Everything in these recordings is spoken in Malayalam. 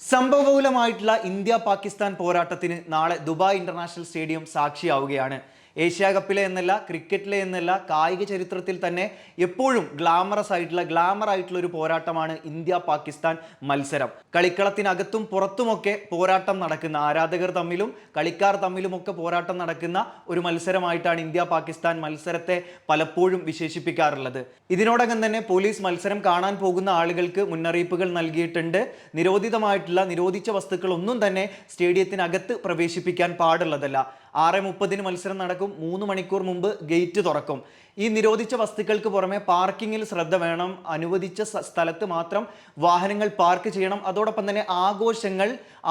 സംഭവബഹുലമായിട്ടുള്ള ഇന്ത്യ പാകിസ്ഥാൻ പോരാട്ടത്തിന് നാളെ ദുബായ് ഇന്റർനാഷണൽ സ്റ്റേഡിയം സാക്ഷിയാവുകയാണ്. ഏഷ്യാ കപ്പിലെ എന്നല്ല ക്രിക്കറ്റിലെ എന്നല്ല കായിക ചരിത്രത്തിൽ തന്നെ എപ്പോഴും ഗ്ലാമറസ് ആയിട്ടുള്ള ഗ്ലാമർ ആയിട്ടുള്ള ഒരു പോരാട്ടമാണ് ഇന്ത്യ പാകിസ്ഥാൻ മത്സരം. കളിക്കളത്തിനകത്തും പുറത്തുമൊക്കെ പോരാട്ടം നടക്കുന്ന ആരാധകർ തമ്മിലും കളിക്കാർ തമ്മിലുമൊക്കെ പോരാട്ടം നടക്കുന്ന ഒരു മത്സരമായിട്ടാണ് ഇന്ത്യ പാകിസ്ഥാൻ മത്സരത്തെ പലപ്പോഴും വിശേഷിപ്പിക്കാറുള്ളത്. ഇതിനോടകം തന്നെ പോലീസ് മത്സരം കാണാൻ പോകുന്ന ആളുകൾക്ക് മുന്നറിയിപ്പുകൾ നൽകിയിട്ടുണ്ട്. നിരോധിതമായിട്ടുള്ള നിരോധിച്ച വസ്തുക്കൾ ഒന്നും തന്നെ സ്റ്റേഡിയത്തിനകത്ത് പ്രവേശിപ്പിക്കാൻ പാടുള്ളതല്ല. ആറ് മുപ്പതിന് മത്സരം നടക്കും. മൂന്ന് മണിക്കൂർ മുമ്പ് ഗേറ്റ് തുറക്കും. ഈ നിരോധിച്ച വസ്തുക്കൾക്ക് പുറമെ പാർക്കിങ്ങിൽ ശ്രദ്ധ വേണം. അനുവദിച്ച സ്ഥലത്ത് മാത്രം വാഹനങ്ങൾ പാർക്ക് ചെയ്യണം. അതോടൊപ്പം തന്നെ ആഘോഷങ്ങൾ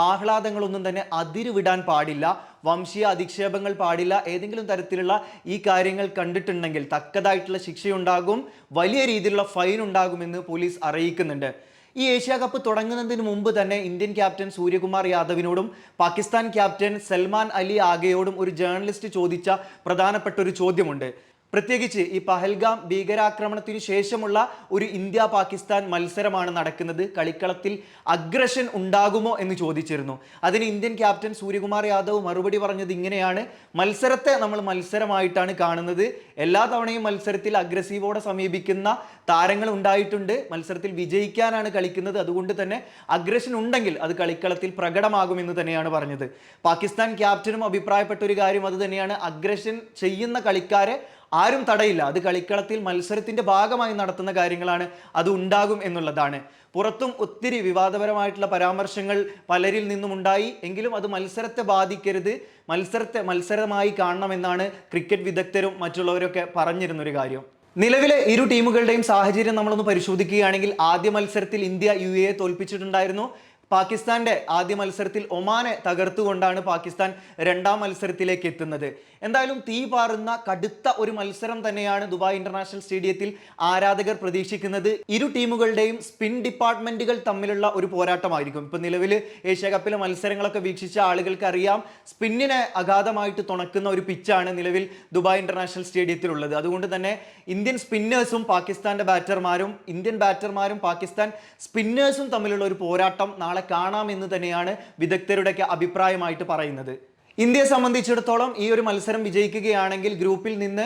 ആഹ്ലാദങ്ങളൊന്നും തന്നെ അതിരുവിടാൻ പാടില്ല. വംശീയ അധിക്ഷേപങ്ങൾ പാടില്ല. ഏതെങ്കിലും തരത്തിലുള്ള ഈ കാര്യങ്ങൾ കണ്ടിട്ടുണ്ടെങ്കിൽ തക്കതായിട്ടുള്ള ശിക്ഷയുണ്ടാകും. വലിയ രീതിയിലുള്ള ഫൈൻ ഉണ്ടാകുമെന്ന് പോലീസ് അറിയിക്കുന്നുണ്ട്. ഈ ഏഷ്യ കപ്പ് തുടങ്ങുന്നതിന് മുമ്പ് തന്നെ ഇന്ത്യൻ ക്യാപ്റ്റൻ സൂര്യകുമാർ യാദവിനോടും പാകിസ്ഥാൻ ക്യാപ്റ്റൻ സൽമാൻ അലി ആഗയോടും ഒരു ജേർണലിസ്റ്റ് ചോദിച്ച പ്രധാനപ്പെട്ട ഒരു ചോദ്യമുണ്ട്. പ്രത്യേകിച്ച് ഈ പഹൽഗാം ഭീകരാക്രമണത്തിനു ശേഷമുള്ള ഒരു ഇന്ത്യ പാകിസ്ഥാൻ മത്സരമാണ് നടക്കുന്നത്. കളിക്കളത്തിൽ അഗ്രഷൻ ഉണ്ടാകുമോ എന്ന് ചോദിച്ചിരുന്നു. അതിന് ഇന്ത്യൻ ക്യാപ്റ്റൻ സൂര്യകുമാർ യാദവ് മറുപടി പറഞ്ഞത് ഇങ്ങനെയാണ്. മത്സരത്തെ നമ്മൾ മത്സരമായിട്ടാണ് കാണുന്നത്. എല്ലാ തവണയും മത്സരത്തിൽ അഗ്രസീവോടെ സമീപിക്കുന്ന താരങ്ങൾ ഉണ്ടായിട്ടുണ്ട്. മത്സരത്തിൽ വിജയിക്കാനാണ് കളിക്കുന്നത്. അതുകൊണ്ട് തന്നെ അഗ്രഷൻ ഉണ്ടെങ്കിൽ അത് കളിക്കളത്തിൽ പ്രകടമാകുമെന്ന് തന്നെയാണ് പറഞ്ഞത്. പാകിസ്ഥാൻ ക്യാപ്റ്റനും അഭിപ്രായപ്പെട്ട ഒരു കാര്യം അത് തന്നെയാണ്. അഗ്രഷൻ ചെയ്യുന്ന കളിക്കാരെ ആരും തടയില്ല. അത് കളിക്കളത്തിൽ മത്സരത്തിന്റെ ഭാഗമായി നടത്തുന്ന കാര്യങ്ങളാണ് അത് ഉണ്ടാകും എന്നുള്ളതാണ്. പുറത്തും ഒത്തിരി വിവാദപരമായിട്ടുള്ള പരാമർശങ്ങൾ പലരിൽ നിന്നും ഉണ്ടായി. എങ്കിലും അത് മത്സരത്തെ ബാധിക്കരുത്. മത്സരത്തെ മത്സരമായി കാണണമെന്നാണ് ക്രിക്കറ്റ് വിദഗ്ധരും മറ്റുള്ളവരൊക്കെ പറഞ്ഞിരുന്നൊരു കാര്യം. നിലവിലെ ഇരു ടീമുകളുടെയും സാഹചര്യം നമ്മളൊന്ന് പരിശോധിക്കുകയാണെങ്കിൽ ആദ്യ മത്സരത്തിൽ ഇന്ത്യ യു എ തോൽപ്പിച്ചിട്ടുണ്ടായിരുന്നു. പാകിസ്ഥാന്റെ ആദ്യ മത്സരത്തിൽ ഒമാനെ തകർത്തുകൊണ്ടാണ് പാകിസ്ഥാൻ രണ്ടാം മത്സരത്തിലേക്ക് എത്തുന്നത്. എന്തായാലും തീ പാറുന്ന കടുത്ത ഒരു മത്സരം തന്നെയാണ് ദുബായ് ഇന്റർനാഷണൽ സ്റ്റേഡിയത്തിൽ ആരാധകർ പ്രതീക്ഷിക്കുന്നത്. ഇരു ടീമുകളുടെയും സ്പിൻ ഡിപ്പാർട്ട്മെന്റുകൾ തമ്മിലുള്ള ഒരു പോരാട്ടമായിരിക്കും. ഇപ്പൊ നിലവിൽ ഏഷ്യ കപ്പിലെ മത്സരങ്ങളൊക്കെ വീക്ഷിച്ച ആളുകൾക്ക് അറിയാം സ്പിന്നിനെ അഗാധമായിട്ട് തുണക്കുന്ന ഒരു പിച്ചാണ് നിലവിൽ ദുബായ് ഇന്റർനാഷണൽ സ്റ്റേഡിയത്തിലുള്ളത്. അതുകൊണ്ട് തന്നെ ഇന്ത്യൻ സ്പിന്നേഴ്സും പാകിസ്ഥാന്റെ ബാറ്റർമാരും ഇന്ത്യൻ ബാറ്റർമാരും പാകിസ്ഥാൻ സ്പിന്നേഴ്സും തമ്മിലുള്ള ഒരു പോരാട്ടം നാളെ കാണാമെന്ന് തന്നെയാണ് വിദഗ്ധരുടെയൊക്കെ അഭിപ്രായമായിട്ട് പറയുന്നത്. ഇന്ത്യയെ സംബന്ധിച്ചിടത്തോളം ഈ ഒരു മത്സരം വിജയിക്കുകയാണെങ്കിൽ ഗ്രൂപ്പിൽ നിന്ന്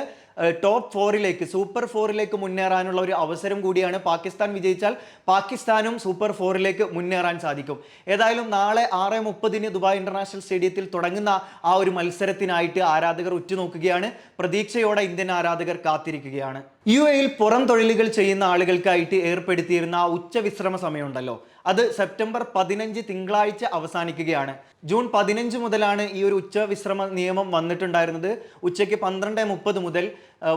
ടോപ്പ് ഫോറിലേക്ക് സൂപ്പർ ഫോറിലേക്ക് മുന്നേറാനുള്ള ഒരു അവസരം കൂടിയാണ് പാകിസ്ഥാൻ വിജയിച്ചാൽ പാകിസ്ഥാനും സൂപ്പർ ഫോറിലേക്ക് മുന്നേറാൻ സാധിക്കും. ഏതായാലും നാളെ ആറ് മുപ്പതിന് ദുബായ് ഇന്റർനാഷണൽ സ്റ്റേഡിയത്തിൽ തുടങ്ങുന്ന ആ ഒരു മത്സരത്തിനായിട്ട് ആരാധകർ ഉറ്റുനോക്കുകയാണ്. പ്രതീക്ഷയോടെ ഇന്ത്യൻ ആരാധകർ കാത്തിരിക്കുകയാണ്. യു എയിൽ പുറം തൊഴിലുകൾ ചെയ്യുന്ന ആളുകൾക്കായിട്ട് ഏർപ്പെടുത്തിയിരുന്ന ആ ഉച്ച വിശ്രമ സമയമുണ്ടല്ലോ. അത് സെപ്റ്റംബർ പതിനഞ്ച് തിങ്കളാഴ്ച അവസാനിക്കുകയാണ്. ജൂൺ പതിനഞ്ച് മുതലാണ് ഈ ഒരു ഉച്ച വിശ്രമ നിയമം വന്നിട്ടുണ്ടായിരുന്നത്. ഉച്ചയ്ക്ക് പന്ത്രണ്ട് മുപ്പത് മുതൽ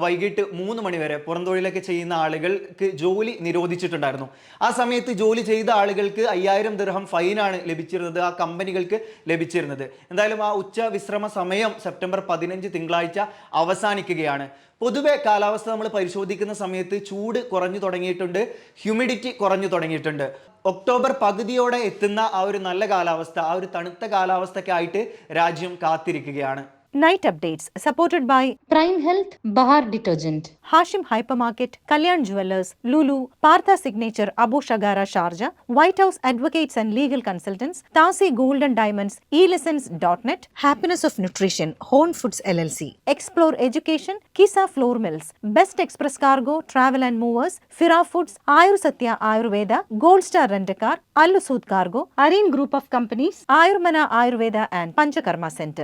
വൈകിട്ട് മൂന്ന് മണിവരെ പുറംതൊഴിലൊക്കെ ചെയ്യുന്ന ആളുകൾക്ക് ജോലി നിരോധിച്ചിട്ടുണ്ടായിരുന്നു. ആ സമയത്ത് ജോലി ചെയ്ത ആളുകൾക്ക് അയ്യായിരം ദിർഹം ഫൈനാണ് ലഭിച്ചിരുന്നത് ആ കമ്പനികൾക്ക് ലഭിച്ചിരുന്നത്. എന്തായാലും ആ ഉച്ച വിശ്രമ സമയം സെപ്റ്റംബർ പതിനഞ്ച് തിങ്കളാഴ്ച അവസാനിക്കുകയാണ്. പൊതുവെ കാലാവസ്ഥ നമ്മൾ പരിശോധിക്കുന്ന സമയത്ത് ചൂട് കുറഞ്ഞു തുടങ്ങിയിട്ടുണ്ട് ഹ്യൂമിഡിറ്റി കുറഞ്ഞു തുടങ്ങിയിട്ടുണ്ട്. ഒക്ടോബർ പകുതിയോടെ എത്തുന്ന ആ ഒരു നല്ല കാലാവസ്ഥ ആ ഒരു തണുത്ത കാലാവസ്ഥയ്ക്കായിട്ട് രാജ്യം കാത്തിരിക്കുകയാണ്. Night updates supported by Prime Health Bahar Detergent. Hashim Hypermarket, Kalyan Jewelers, Lulu, Partha Signature Abu Shagara Sharjah, White House Advocates and Legal Consultants, Tasi Golden Diamonds, eLessons.net, Happiness of Nutrition, Horn Foods LLC, Explore Education, Kisa Floor Mills, Best Express Cargo, Travel and Movers, Fira Foods, Ayur Satya Ayurveda, Gold Star Rent-A-Car, Allusud Cargo, Areen Group of Companies, Ayurmana Ayurveda and Panchakarma Center.